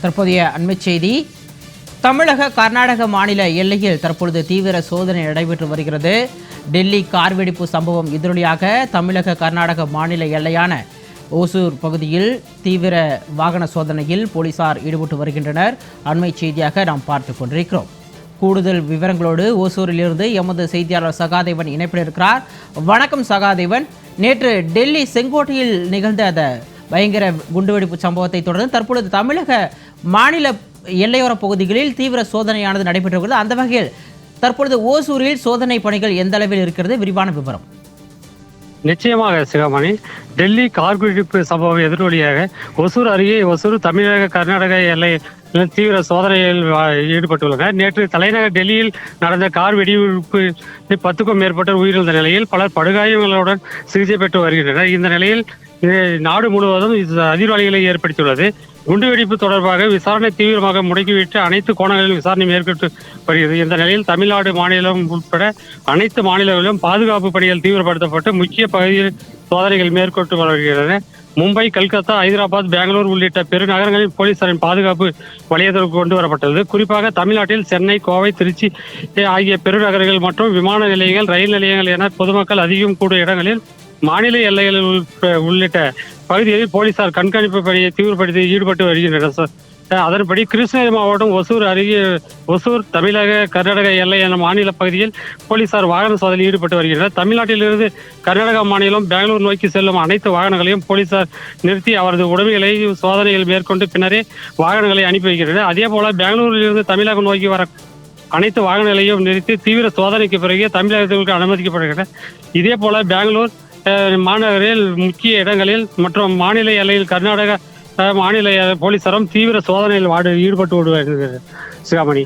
தற்போதைய அண்மைச் செய்தி. தமிழக கர்நாடக மாநில எல்லையில் தற்பொழுது தீவிர சோதனை நடைபெற்று வருகிறது. டெல்லி கார் வெடிப்பு சம்பவம் எதிரொலியாக தமிழக கர்நாடக மாநில எல்லையான ஓசூர் பகுதியில் தீவிர வாகன சோதனையில் போலீசார் ஈடுபட்டு வருகின்றனர். அண்மைச் செய்தியாக நாம் பார்த்து கொண்டிருக்கிறோம். கூடுதல் விவரங்களோடு ஓசூரிலிருந்து எமது செய்தியாளர் சகாதேவன் இணைப்பில் இருக்கிறார். வணக்கம் சகாதேவன். நேற்று டெல்லி செங்கோட்டையில் நிகழ்ந்த அந்த பயங்கர குண்டுவெடிப்பு சம்பவத்தை தொடர்ந்து தற்பொழுது தமிழக மாநில எல்லையோர பகுதிகளில் தீவிர சோதனையானது நடைபெற்று வருகிறது. அந்த வகையில் தற்பொழுது ஓசூரில் சோதனை பணிகள் எந்த அளவில் இருக்கிறது? விரிவான விவரம். நிச்சயமாக சிவமணி. டெல்லி கார் வெடிப்பு சம்பவம் எதிரொலியாக. ஒசூர் அருகே ஒசூர் தமிழக கர்நாடக எல்லை தீவிர சோதனையில் ஈடுபட்டுள்ளனர். நேற்று தலைநகர் டெல்லியில் நடந்த கார் வெடிவிப்பு பத்துக்கும் மேற்பட்டோர் உயிரிழந்த நிலையில் பலர் படுகாயங்களுடன் சிகிச்சை பெற்று வருகின்றனர். இந்த நிலையில் நாடு முழுவதும் இது அதிர்வலைகளை ஏற்படுத்தியுள்ளது. குண்டுவெடிப்பு தொடர்பாக விசாரணை தீவிரமாக முடக்கிவிட்டு அனைத்து கோணங்களிலும் விசாரணை மேற்கொண்டு வருகிறது. இந்த நிலையில் தமிழ்நாடு மாநிலம் உட்பட அனைத்து மாநிலங்களிலும் பாதுகாப்பு பணிகள் தீவிரப்படுத்தப்பட்டு முக்கிய பகுதியில் சோதனைகள் மேற்கொண்டு வருகின்றன. மும்பை கல்கத்தா ஹைதராபாத் பெங்களூர் உள்ளிட்ட பெருநகரங்களில் போலீசாரின் பாதுகாப்பு வளையத்திற்கு கொண்டு வரப்பட்டது. குறிப்பாக தமிழ்நாட்டில் சென்னை கோவை திருச்சி ஆகிய பெருநகரங்கள் மற்றும் விமான நிலையங்கள் ரயில் நிலையங்கள் என பொதுமக்கள் அதிகம் கூடும் இடங்களில் மாநில எல்லைகளில் உள்ளிட்ட பகுதிகளில் போலீசார் கண்காணிப்பு பணியை தீவிரப்படுத்தி ஈடுபட்டு வருகின்றனர் சார். அதன்படி கிருஷ்ணகிரி மாவட்டம் ஒசூர் அருகே ஒசூர் தமிழக கர்நாடக எல்லை என மாநில பகுதியில் போலீசார் வாகன சோதனையில் ஈடுபட்டு வருகின்றனர். தமிழ்நாட்டிலிருந்து கர்நாடக மாநிலம் பெங்களூர் நோக்கி செல்லும் அனைத்து வாகனங்களையும் போலீசார் நிறுத்தி அவரது உடமைகளை சோதனைகள் மேற்கொண்டு பின்னரே வாகனங்களை அனுப்பி வைக்கின்றனர். அதே போல பெங்களூரிலிருந்து தமிழகம் நோக்கி வர அனைத்து வாகனங்களையும் நிறுத்தி தீவிர சோதனைக்கு பிறகு தமிழகத்திற்கு அனுமதிக்கப்படுகின்றன இதே போல பெங்களூர் மாநகரில் முக்கிய இடங்களில் மற்றும் மாநில எல்லையில் கர்நாடக மாநில போலீசாரும் தீவிர சோதனையில் ஈடுபட்டு வருகிறது சிகாமணி.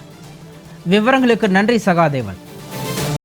விவரங்களுக்கு நன்றி சகாதேவன்.